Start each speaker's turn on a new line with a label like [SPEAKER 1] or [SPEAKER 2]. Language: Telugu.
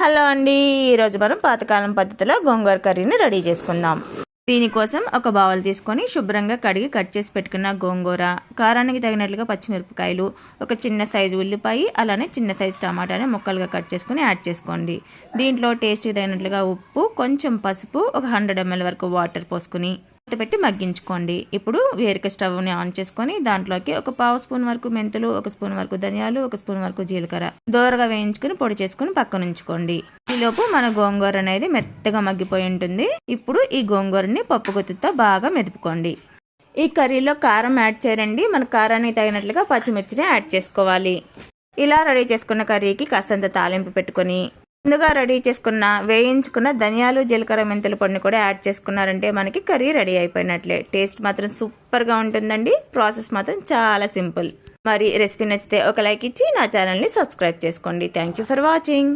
[SPEAKER 1] హలో అండి. ఈరోజు మనం పాతకాలం పద్ధతిలో గోంగూర కర్రీని రెడీ చేసుకుందాం. దీనికోసం ఒక బౌల్ తీసుకొని శుభ్రంగా కడిగి కట్ చేసి పెట్టుకున్న గోంగూర కారానికి తగినట్లుగా పచ్చిమిరపకాయలు ఒక చిన్న సైజు ఉల్లిపాయ అలానే చిన్న సైజు టమాటాని ముక్కలుగా కట్ చేసుకుని యాడ్ చేసుకోండి. దీంట్లో టేస్ట్కి తగినట్లుగా ఉప్పు కొంచెం పసుపు ఒక హండ్రెడ్ ఎంఎల్ వరకు వాటర్ పోసుకుని పెట్టి మగ్గించుకోండి. ఇప్పుడు వేరిక స్టవ్ని ఆన్ చేసుకొని దాంట్లోకి ఒక పావు స్పూన్ వరకు మెంతులు ఒక స్పూన్ వరకు ధనియాలు ఒక స్పూన్ వరకు జీలకర్ర. దోరగా వేయించుకుని పొడి చేసుకుని పక్కన ఉంచుకోండి. ఈలోపు మన గోంగూర అనేది మెత్తగా మగ్గిపోయి ఉంటుంది. ఇప్పుడు ఈ గోంగూరని పప్పుగొత్తుతో బాగా మెదుపుకోండి. ఈ కర్రీలో కారం యాడ్ చేయండి. మన కారానికి తగినట్లుగా పచ్చిమిర్చిని యాడ్ చేసుకోవాలి. ఇలా రెడీ చేసుకున్న కర్రీకి కాస్తంత తాలింపు పెట్టుకొని ముందుగా రెడీ చేసుకున్న వేయించుకున్న ధనియాలు జీలకర్ర మెంతుల పొడిని కూడా యాడ్ చేసుకున్నారంటే మనకి కర్రీ రెడీ అయిపోయినట్లే. టేస్ట్ మాత్రం సూపర్గా ఉంటుందండి. ప్రాసెస్ మాత్రం చాలా సింపుల్. మరి రెసిపీ నచ్చితే ఒక లైక్ ఇచ్చి నా ఛానల్ని సబ్స్క్రైబ్ చేసుకోండి. Thank you for watching